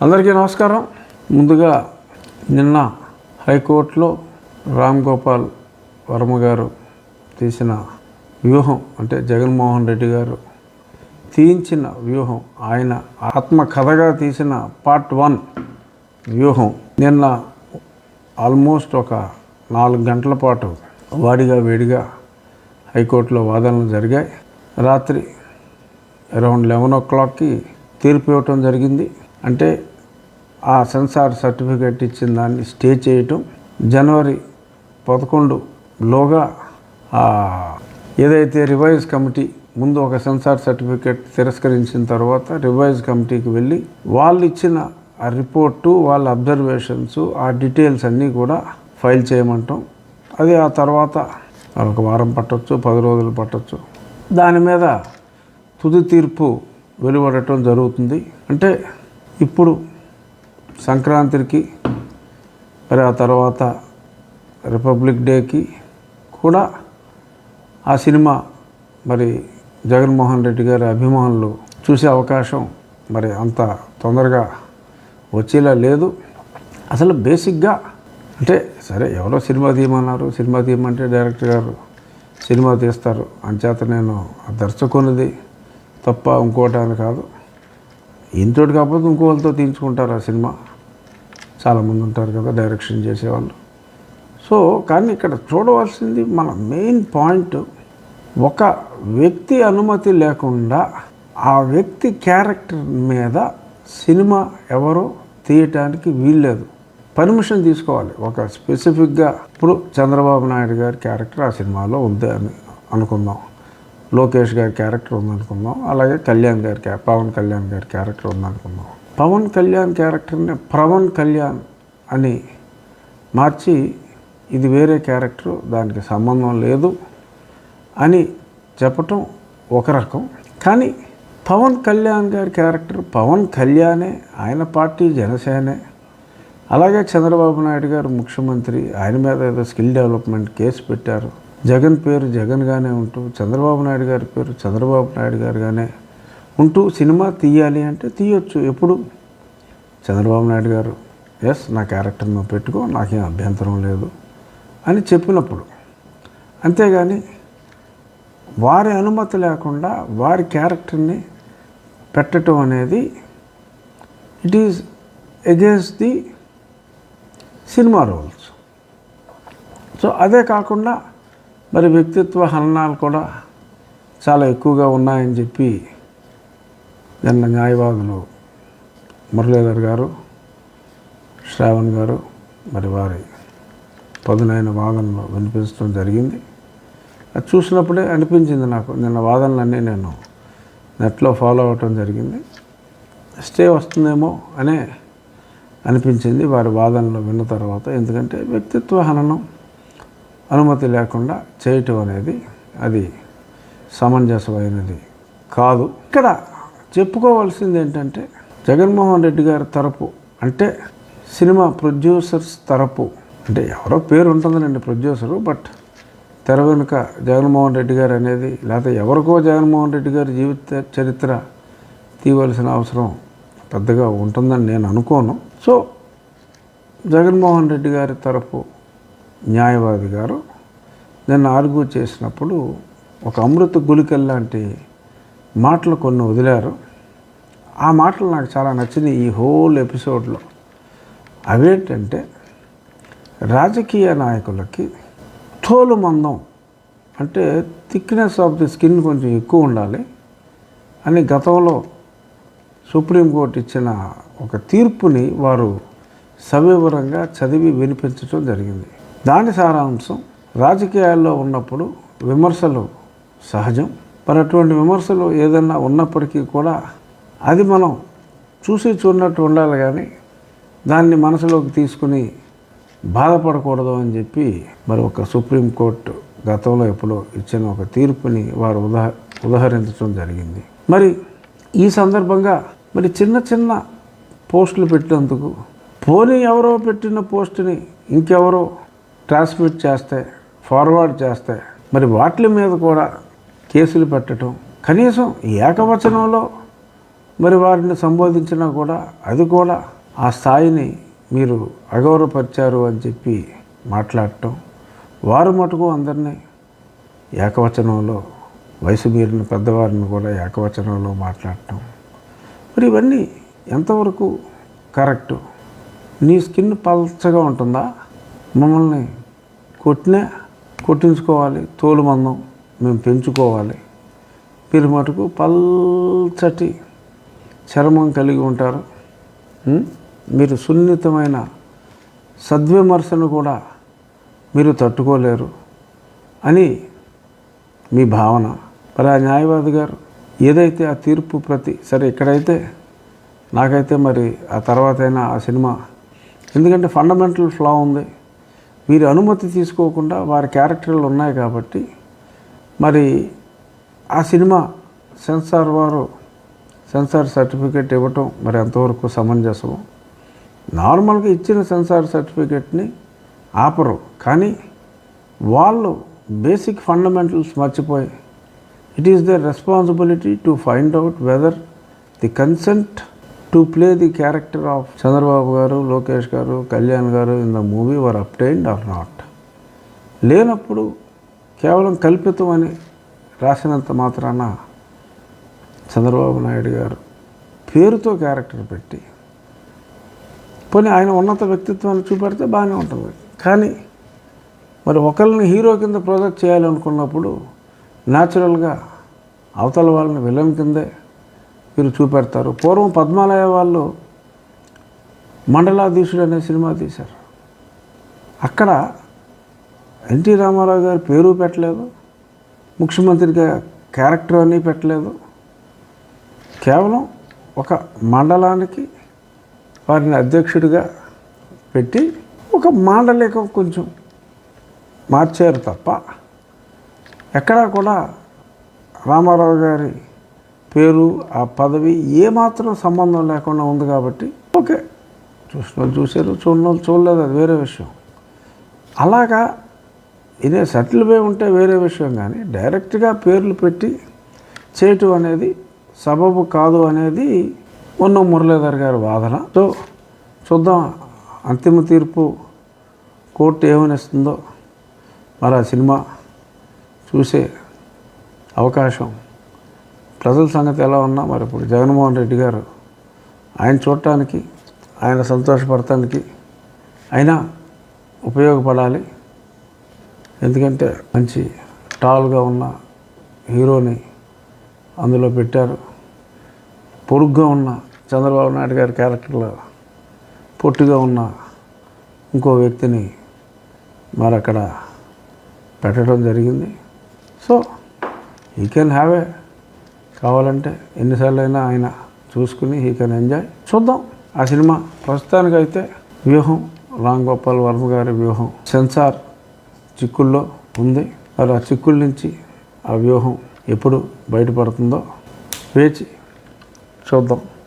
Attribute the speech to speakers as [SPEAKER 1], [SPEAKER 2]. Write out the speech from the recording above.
[SPEAKER 1] అందరికీ నమస్కారం. ముందుగా నిన్న హైకోర్టులో రామ్ గోపాల్ వర్మ గారు తీసిన వ్యూహం అంటే జగన్మోహన్ రెడ్డి గారు తీయించిన వ్యూహం ఆయన ఆత్మకథగా తీసిన పార్ట్ వన్ వ్యూహం నిన్న ఆల్మోస్ట్ ఒక నాలుగు గంటల పాటు వాడిగా వేడిగా హైకోర్టులో వాదనలు జరిగాయి. రాత్రి అరౌండ్ లెవెన్ ఓ క్లాక్కి తీర్పు ఇవ్వటం జరిగింది. అంటే ఆ సెన్సార్ సర్టిఫికేట్ ఇచ్చిన దాన్ని స్టే చేయటం జనవరి పదకొండులోగా లోగా ఏదైతే రివైజ్ కమిటీ ముందు ఒక సెన్సార్ సర్టిఫికేట్ తిరస్కరించిన తర్వాత రివైజ్ కమిటీకి వెళ్ళి వాళ్ళు ఇచ్చిన ఆ రిపోర్టు వాళ్ళ అబ్జర్వేషన్స్ ఆ డీటెయిల్స్ అన్నీ కూడా ఫైల్ చేయమంటాం. అది ఆ తర్వాత ఒక వారం పట్టొచ్చు పది రోజులు పట్టవచ్చు దాని మీద తుది తీర్పు వెలువడటం జరుగుతుంది. అంటే ఇప్పుడు సంక్రాంతికి మరి ఆ తర్వాత రిపబ్లిక్ డేకి కూడా ఆ సినిమా మరి జగన్మోహన్ రెడ్డి గారి అభిమానులు చూసే అవకాశం మరి అంత తొందరగా వచ్చేలా లేదు. అసలు బేసిక్గా అంటే సరే ఎవరో సినిమా తీయమన్నారు సినిమా తీయమంటే డైరెక్టర్ గారు సినిమా తీస్తారు. అంచేత నేను ఆ దర్శకునిది తప్ప ఇంకోటాన్ని అని కాదు. ఇంతోటి కాకపోతే ఇంకోళ్ళతో తీయించుకుంటారు ఆ సినిమా. చాలామంది ఉంటారు కదా డైరెక్షన్ చేసేవాళ్ళు. సో కానీ ఇక్కడ చూడవలసింది మన మెయిన్ పాయింట్ ఒక వ్యక్తి అనుమతి లేకుండా ఆ వ్యక్తి క్యారెక్టర్ మీద సినిమా ఎవరో తీయటానికి వీల్లేదు. పర్మిషన్ తీసుకోవాలి. ఒక స్పెసిఫిక్గా ఇప్పుడు చంద్రబాబు నాయుడు గారి క్యారెక్టర్ ఆ సినిమాలో ఉంది అని అనుకుందాం. లోకేష్ గారి క్యారెక్టర్ ఉందనుకుందాం. అలాగే కళ్యాణ్ గారి క్యా పవన్ కళ్యాణ్ గారి క్యారెక్టర్ ఉందనుకుందాం. పవన్ కళ్యాణ్ క్యారెక్టర్ని ప్రవణ్ కళ్యాణ్ అని మార్చి ఇది వేరే క్యారెక్టర్ దానికి సంబంధం లేదు అని చెప్పటం ఒక రకం. కానీ పవన్ కళ్యాణ్ గారి క్యారెక్టర్ పవన్ కళ్యాణే ఆయన పార్టీ జనసేనే. అలాగే చంద్రబాబు నాయుడు గారు ముఖ్యమంత్రి ఆయన మీద ఏదో స్కిల్ డెవలప్మెంట్ కేసు పెట్టారు. జగన్ పేరు జగన్గానే ఉంటూ చంద్రబాబు నాయుడు గారి పేరు చంద్రబాబు నాయుడు గారుగానే ఉంటూ సినిమా తీయాలి అంటే తీయొచ్చు ఎప్పుడు? చంద్రబాబు నాయుడు గారు ఎస్ నా క్యారెక్టర్ నువ్వు పెట్టుకో నాకేం అభ్యంతరం లేదు అని చెప్పినప్పుడు. అంతేగాని వారి అనుమతి లేకుండా వారి క్యారెక్టర్ని పెట్టడం అనేది it is against the cinema rules so అదే కాకుండా మరి వ్యక్తిత్వ హననాలు కూడా చాలా ఎక్కువగా ఉన్నాయని చెప్పి నిన్న న్యాయవాదులు మురళీధర్ గారు శ్రావణ్ గారు మరి వారి పదునైన వాదనలు వినిపించడం జరిగింది. అది చూసినప్పుడే అనిపించింది నాకు. నిన్న వాదనలన్నీ నేను నెట్లో ఫాలో అవటం జరిగింది. స్టే వస్తుందేమో అనే అనిపించింది వారి వాదనలు విన్న తర్వాత. ఎందుకంటే వ్యక్తిత్వ హననం అనుమతి లేకుండా చేయటం అనేది అది సమంజసమైనది కాదు. ఇక్కడ చెప్పుకోవాల్సింది ఏంటంటే జగన్మోహన్ రెడ్డి గారి తరపు అంటే సినిమా ప్రొడ్యూసర్స్ తరపు అంటే ఎవరో పేరు ఉంటుందండి ప్రొడ్యూసరు బట్ తెర వెనుక జగన్మోహన్ రెడ్డి గారు అనేది లేకపోతే ఎవరికో జగన్మోహన్ రెడ్డి గారి జీవిత చరిత్ర తీయవలసిన అవసరం పెద్దగా ఉంటుందని నేను అనుకోను. సో జగన్మోహన్ రెడ్డి గారి తరపు న్యాయవాది గారు నేను ఆర్గ్యూ చేసినప్పుడు ఒక అమృత గుళికల్ లాంటి మాటలు కొన్ని వదిలారు. ఆ మాటలు నాకు చాలా నచ్చినాయి ఈ హోల్ ఎపిసోడ్లో. అవేంటంటే రాజకీయ నాయకులకి తోలు మందం అంటే థిక్నెస్ ఆఫ్ ది స్కిన్ కొంచెం ఎక్కువ ఉండాలి అని గతంలో సుప్రీంకోర్టు ఇచ్చిన ఒక తీర్పుని వారు సవివరంగా చదివి వినిపించడం జరిగింది. దాని సారాంశం రాజకీయాల్లో ఉన్నప్పుడు విమర్శలు సహజం మరి అటువంటి విమర్శలు ఏదన్నా ఉన్నప్పటికీ కూడా అది మనం చూసి చూడనట్టు ఉండాలి కానీ దాన్ని మనసులోకి తీసుకుని బాధపడకూడదు అని చెప్పి మరి ఒక సుప్రీంకోర్టు గతంలో ఎప్పుడో ఇచ్చిన ఒక తీర్పుని వారు ఉదాహ ఉదహరించడం జరిగింది. మరి ఈ సందర్భంగా మరి చిన్న చిన్న పోస్టులు పెట్టినందుకు పోనీ ఎవరో పెట్టిన పోస్టుని ఇంకెవరో ట్రాన్స్మిట్ చేస్తే ఫార్వర్డ్ చేస్తే మరి వాటి మీద కూడా కేసులు పెట్టడం కనీసం ఏకవచనంలో మరి వారిని సంబోధించినా కూడా అది కూడా ఆ స్థాయిని మీరు అగౌరవపరిచారు అని చెప్పి మాట్లాడటం. వారు మటుకు అందరినీ ఏకవచనంలో వయసు మీరిన పెద్దవారిని కూడా ఏకవచనంలో మాట్లాడటం. మరి ఇవన్నీ ఎంతవరకు కరెక్టు? నీ స్కిన్ పల్చగా ఉంటుందా? మమ్మల్ని కొట్టినా కొట్టించుకోవాలి తోలు మందం మేము పెంచుకోవాలి. మీరు మటుకు పల్చటి చర్మం కలిగి ఉంటారు. మీరు సున్నితమైన సద్విమర్శను కూడా మీరు తట్టుకోలేరు అని మీ భావన. మరి ఆ న్యాయవాది గారు ఏదైతే ఆ తీర్పు ప్రతి సరే ఇక్కడైతే నాకైతే మరి ఆ తర్వాతైనా ఆ సినిమా ఎందుకంటే ఫండమెంటల్ ఫ్లా ఉంది. వీరి అనుమతి తీసుకోకుండా వారి క్యారెక్టర్లు ఉన్నాయి కాబట్టి మరి ఆ సినిమా సెన్సార్ వారు సెన్సార్ సర్టిఫికేట్ ఇవ్వటం మరి ఎంతవరకు సమంజసము నార్మల్గా ఇచ్చిన సెన్సార్ సర్టిఫికేట్ని ఆపరు. కానీ వాళ్ళు బేసిక్ ఫండమెంటల్స్ మర్చిపోయి it is the responsibility to find out whether the consent to play the character of Chandrababu garu Lokesh garu Kalyan garu in the movie were obtained or not. లేనప్పుడు కేవలం కల్పితం అని రాసినంత మాత్రాన చంద్రబాబు నాయుడు గారు పేరుతో క్యారెక్టర్ పెట్టి పోనీ ఆయన ఉన్నత వ్యక్తిత్వాన్ని చూపెడితే బాగానే ఉంటుంది. కానీ మరి ఒకరిని హీరో కింద ప్రొజెక్ట్ చేయాలనుకున్నప్పుడు న్యాచురల్గా అవతల వాళ్ళని విలన్ కిందే మీరు చూపెడతారు. పూర్వం పద్మాలయ వాళ్ళు మండలాధీశుడు అనే సినిమా తీశారు. అక్కడ ఎన్టీ రామారావు గారి పేరు పెట్టలేదు. ముఖ్యమంత్రిగా క్యారెక్టర్ అని పెట్టలేదు. కేవలం ఒక మండలానికి వారిని అధ్యక్షుడిగా పెట్టి ఒక మాండలికం కొంచెం మార్చారు తప్ప ఎక్కడా కూడా రామారావు గారి పేరు ఆ పదవి ఏమాత్రం సంబంధం లేకుండా ఉంది కాబట్టి ఓకే చూసిన వాళ్ళు చూశారు చూడడం చూడలేదు అది వేరే విషయం. అలాగా ఇదే సెటిల్ పై ఉంటే వేరే విషయం కానీ డైరెక్ట్గా పేర్లు పెట్టి చేయటం అనేది సబబు కాదు అనేది ఉన్న మురళీధర్ గారి వాదన. సో చూద్దాం అంతిమ తీర్పు కోర్టు ఏమనిస్తుందో మరి ఆ సినిమా చూసే అవకాశం. ప్రజల సంగతి ఎలా ఉన్నా మరి ఇప్పుడు జగన్మోహన్ రెడ్డి గారు ఆయన చూడటానికి ఆయన సంతోషపడటానికి అయినా ఉపయోగపడాలి. ఎందుకంటే మంచి టాల్గా ఉన్న హీరోని అందులో పెట్టారు. పొడుగ్గా ఉన్న చంద్రబాబు నాయుడు గారి క్యారెక్టర్లో పొట్టిగా ఉన్న ఇంకో వ్యక్తిని మరి అక్కడ పెట్టడం జరిగింది. So he can have a కావాలంటే ఎన్నిసార్లు అయినా ఆయన చూసుకుని హీ కెన్ ఎంజాయ్ చూద్దాం. ఆ సినిమా ప్రస్తుతానికైతే వ్యూహం రామ్ గోపాల్ వర్మ గారి వ్యూహం. సెన్సార్ చిక్కుల్లో ఉంది. మరి ఆ చిక్కుల నుంచి ఆ వ్యూహం ఎప్పుడు బయటపడుతుందో వేచి చూద్దాం.